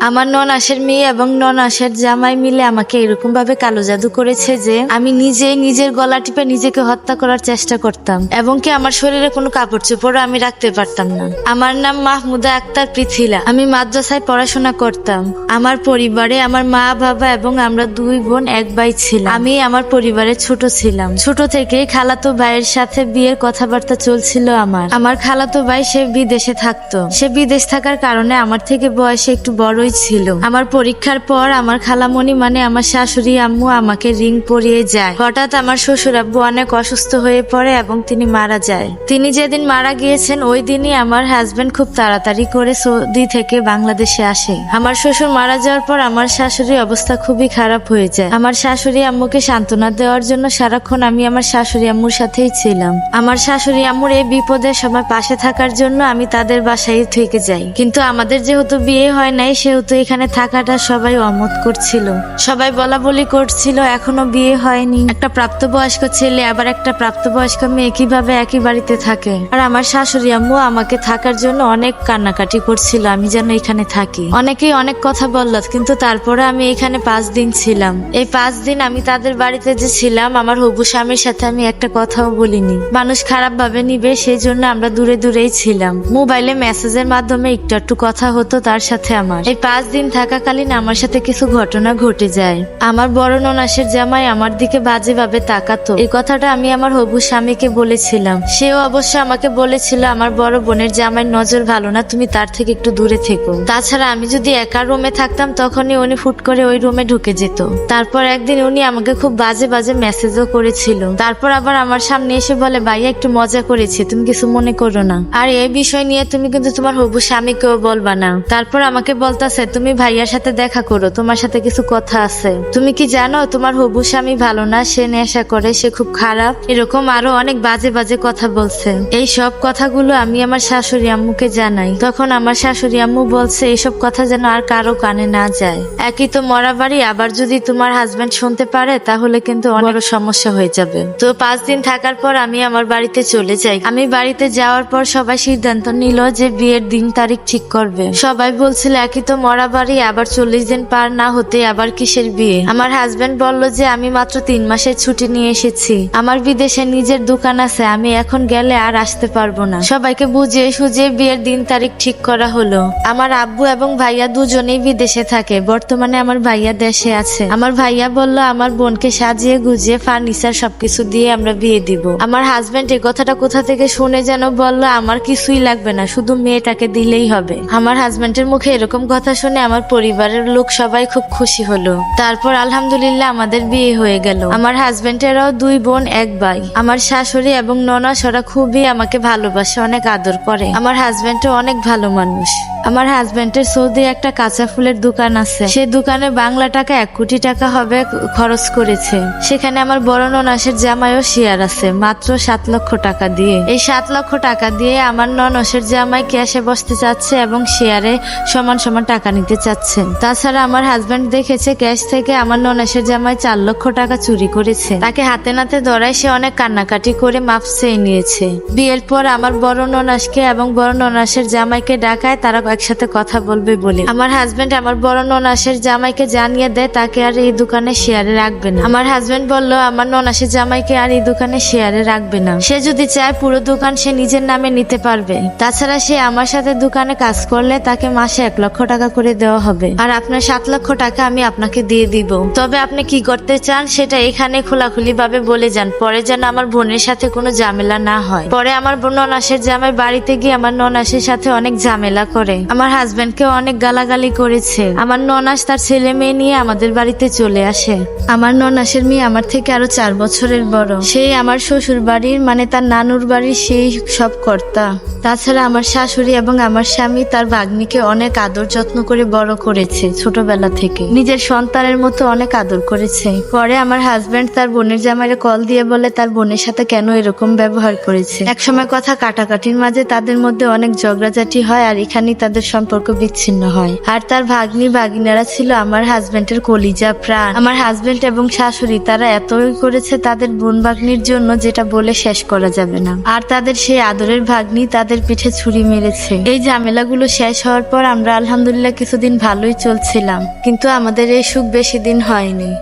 আমার নন আশের মেয়ে এবং নন আশের জামাই মিলে আমাকে এরকম ভাবে কালো জাদু করেছে যে আমি নিজেই নিজের গলা টিপে নিজেকে হত্যা করার চেষ্টা করতাম এবং কি আমার শরীরে কোনো কাপড় চোপড় আমি রাখতে পারতাম না। আমার নাম মাহমুদা আক্তার পৃথিলা। আমি মাদ্রাসায় পড়াশোনা করতাম। আমার পরিবারে আমার মা, বাবা এবং আমরা দুই বোন, এক ভাই ছিলাম। আমি আমার পরিবারে ছোট ছিলাম। ছোট থেকেই খালাতো ভাইয়ের সাথে বিয়ের কথাবার্তা চলছিল আমার। আমার খালাতো ভাই সে বিদেশে থাকতো। সে বিদেশ থাকার কারণে আমার থেকে বয়সে একটু বড়ই ছিল। আমার পরীক্ষার পর আমার খালামণি মানে আমার শাশুড়ি আম্মু আমাকে রিং পরিয়ে যায়। হঠাৎ আমার শ্বশুর আব্বু অনেক অসুস্থ হয়ে পড়ে এবং তিনি মারা যায়। তিনি যেদিন মারা গিয়েছেন, ওই দিনই আমার হাজবেন্ড খুব তাড়াতাড়ি করে সৌদি থেকে বাংলাদেশে আসে। আমার শ্বশুর মারা যাওয়ার পর আমার শাশুড়ির অবস্থা খুবই খারাপ হয়ে যায়। আমার শাশুড়ি আম্মুকে সান্ত্বনা দেওয়ার জন্য সারাক্ষণ আমি আমার শাশুড়ি আম্মুর সাথেই ছিলাম। আমার শাশুড়ি আম্মুর এই বিপদের সময় পাশে থাকার জন্য আমি তাদের বাসায় থেকে যাই। কিন্তু আমাদের যেহেতু বিয়ে হয় নাই, সেহেতু এখানে থাকাটা সবাই অমত করছিল। সবাই বলা বলি করছিল, এখনও বিয়ে হয়নি। একটা প্রাপ্তবয়স্ক ছেলে, আবার একটা প্রাপ্তবয়স্ক মেয়ে কীভাবে একই বাড়িতে থাকে? আর আমার শাশুড়ি আম্মু আমাকে থাকার জন্য অনেক কান্নাকাটি করছিল, আমি যেন এখানে থাকি। অনেকেই অনেক কথা বলল, কিন্তু তারপরে আমি এখানে পাঁচ দিন ছিলাম। এই পাঁচ দিন আমি তাদের বাড়িতে যে ছিলাম, আমার হবু স্বামীর সাথে আমি একটা কথাও বলিনি। মানুষ খারাপ ভাবে নিবে সেই জন্য আমরা দূরে দূরেই ছিলাম। মোবাইলে মেসেজের মাধ্যমে একটু একটু কথা হতো তার সাথে আমার। এই পাঁচ দিন থাকাকালীন আমার সাথে কিছু ঘটনা ঘটে যায়। আমার বড় ননাসের জামাই আমার দিকে বাজে ভাবে তাকাতো। এই কথাটা আমি আমার হবু স্বামীকে বলেছিলাম। সেও অবশ্য আমাকে বলেছিল, আমার বড় বোনের জামাই নজর ভালো না, তুমি তার থেকে একটু দূরে থেকো। তাছাড়া আমি যদি একা রুমে থাকতাম, তখনই উনি ফুট করে ওই রুমে ঢুকে যেত। তারপর একদিন উনি আমাকে খুব বাজে বাজে মেসেজও করেছিল। তারপর আবার আমার সামনে এসে বলে, ভাইয়া, একটু মজা করেছি, তুমি কিছু মনে করো না। আর এই বিষয় নিয়ে তুমি কিন্তু তোমার হবু স্বামীকেও বলবা না। তারপর আমাকে বলতাছে তুমি ভাইয়ার সাথে দেখা করো, তোমার সাথে কিছু কথা আছে। তুমি কি জানো, তোমার হবু স্বামী ভালো না, সে নেশা করে, সে খুব খারাপ। এরকম আরও অনেক বাজে বাজে কথা বলছে। এই সব কথাগুলো আমি আমার শাশুড়ি আম্মুকে জানাই। তখন আমার শাশুড়ি আম্মু বলছে এইসব কথা যেন আর কারও কানে না যায়। একই তো মরা বাড়ি, আবার যদি তোমার হাজবেন্ড শুনতে পারে, তাহলে কিন্তু অনেক সমস্যা হয়ে যাবে। তো পাঁচ দিন থাকার পর আমি আমার বাড়িতে চলে যাই। আমি বাড়িতে যাওয়ার পর সবাই সিদ্ধান্ত নিল যে বিয়ের দিন তারিখ ঠিক করবে। সবাই বলছিল, একই তো মরা বাড়ি, আবার চল্লিশ দিন পার না হতে আবার কিসের বিয়ে? আমার হাজবেন্ড বলল যে, আমি মাত্র তিন মাসের ছুটি নিয়ে এসেছি। আমার বিদেশে নিজের দোকান আছে, আমি এখন গেলে আর আসতে পারব না। সবাইকে বুঝিয়ে সুঝিয়ে বিয়ের দিন তারিখ ঠিক করা হলো। আমার আব্বু এবং ভাইয়া দুজনেই বিদেশে থাকে। বর্তমানে আমার ভাইয়া দেশে আছে। আমার ভাইয়া বলল, আমার বোনকে সাজিয়ে গুজিয়ে ফার্নিচার সবকিছু দিয়ে আমরা বিয়ে দিব। আমার হাজবেন্ড এই কথাটা কোথা থেকে শুনে যেন বলল, আমার কিছুই লাগবে না, শুধু মেয়েটাকে দিলেই হবে। আমার হাজবেন্ডের মুখে এরকম কথা শুনে আমার পরিবারের লোক সবাই খুব খুশি হলো। তারপর আলহামদুলিল্লাহ আমাদের বিয়ে হয়ে গেল। আমার হাজবেন্ডেরও দুই বোন, এক ভাই। আমার শাশুড়ি এবং ননাসরা খুবই আমাকে ভালোবাসে, অনেক আদর করে। আমার হাজবেন্ডও অনেক ভালো মানুষ। আমার হাজবেন্ডের সৌদি একটা কাঁচা ফুলের দোকান আছে। সেই দোকানে বাংলা টাকা এক কোটি টাকা হবে খরচ করেছে। সেখানে আমার বড় ননাসের জামাইও শেয়ার আছে, মাত্র সাত লক্ষ টাকা দিয়ে। এই সাত লক্ষ টাকা দিয়ে আমার ননসের জামাই ক্যাশে বসতে চাচ্ছে এবং শেয়ারে সমান সমান টাকা নিতে চাচ্ছে। তাছাড়া আমার হাজবেন্ড দেখেছে ক্যাশ থেকে আমার ননাসের জামাই চার লক্ষ টাকা চুরি করেছে। তাকে হাতে নাতে ধরায় সে অনেক কান্নাকাটি করে মাপ চেয়ে নিয়েছে। বিয়ের পর আমার বড় ননাসকে এবং বড় ননাসের জামাইকে ডাকায় তারা একসাথে কথা বলবে বলে। আমার হাজবেন্ড আমার বড় ননাসের জামাইকে জানিয়ে দেয়, তাকে আর এই দোকানে শেয়ারে রাখবে না। আমার হাজবেন্ড বলল, আমার ননাসের জামাইকে আর এই দোকানে শেয়ারে রাখবে না। সে যদি চায় পুরো দোকান সে নিজের নামে নিতে পারবে। তাছাড়া সে আমার সাথে দোকানে কাজ করলে তাকে মাসে এক লক্ষ টাকা করে দেওয়া হবে। আর আপনার সাত লক্ষ টাকা আমি আপনাকে দিয়ে দিব। তবে আপনি কি করতে চান সেটা এখানে খোলাখুলি ভাবে বলে যান। পরে যেন আমার বোনের সাথে কোনো ঝামেলা না হয়। পরে আমার ননাসের জামাই বাড়িতে গিয়ে আমার ননাসের সাথে অনেক ঝামেলা করে। আমার হাজবেন্ডকে অনেক গালাগালি করেছে। আমার ননাস তার ছেলে মেয়ে নিয়ে আমাদের বাড়িতে চলে আসে। আমার ননাসের মেয়ে আমার থেকে আরও চার বছরের বড়। সেই আমার শ্বশুর বাড়ির মানে তার নানুর বাড়ির সেই সব কর্তা। তাছাড়া আমার শাশুড়ি এবং আমার স্বামী তার ভাগ্নিকে অনেক আদর যত্ন করে বড় করেছে ছোটবেলা থেকে। নিজের সন্তানের মতো অনেক আদর করেছে। পরে আমার হাজবেন্ড তার বোনের জামাইরে কল দিয়ে বলে, তার বোনের সাথে কেন এরকম ব্যবহার করেছে? এক সময় কথা কাটাকাটির মাঝে তাদের মধ্যে অনেক ঝগড়াঝাটি হয়, আর এখানেই তাদের সম্পর্ক বিচ্ছিন্ন হয়। আর তার ভাগ্নি ভাগিনারা ছিল আমার হাজবেন্ডের কলিজা প্রাণ। আমার হাজবেন্ড এবং শাশুড়ি, তারা এতই করেছে তাদের বোন ভাগ্নির জন্য যেটা বলে শেষ করা যাবে না। আর তাদের সেই আদরের ভাগ্নি তাদের পিঠে ছুরি মেরেছে। এই ঝামেলাগুলো শেষ হওয়ার পর আমরা আলহামদুলিল্লাহ কিছুদিন ভালোই চলছিলাম। কিন্তু আমাদের এই সুখ বেশি দিন হয়নি।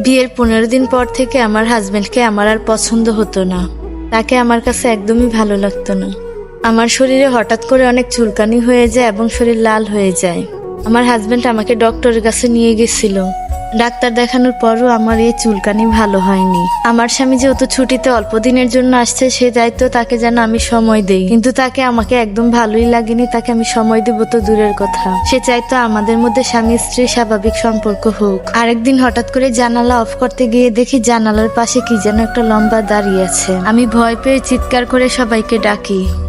বিয়ের পনেরো দিন পর থেকে আমার হাজবেন্ডকে আমার আর পছন্দ হতো না। তাকে আমার কাছে একদমই ভালো লাগতো না। আমার শরীরে হঠাৎ করে অনেক চুলকানি হয়ে যায় এবং শরীর লাল হয়ে যায়। আমার হাজবেন্ড আমাকে ডক্টরের কাছে নিয়ে গেছিল। ডাক্তার দেখানোর পরও আমার এই চুলকানি ভালো হয়নি। আমার স্বামী যেহেতু ছুটিতে অল্প দিনের জন্য আসছে, সে দায়িত্ব তাকে যেন আমি সময় দেই। কিন্তু তাকে আমাকে একদম ভালোই লাগেনি, তাকে আমি সময় দেব তো দূরের কথা। সে চাইতো আমাদের মধ্যে স্বামী স্ত্রী স্বাভাবিক সম্পর্ক হোক। আরেকদিন হঠাৎ করে জানালা অফ করতে গিয়ে দেখি জানালার পাশে কি যেন একটা লম্বা দাঁড়িয়ে আছে। আমি ভয় পেয়ে চিৎকার করে সবাইকে ডাকি।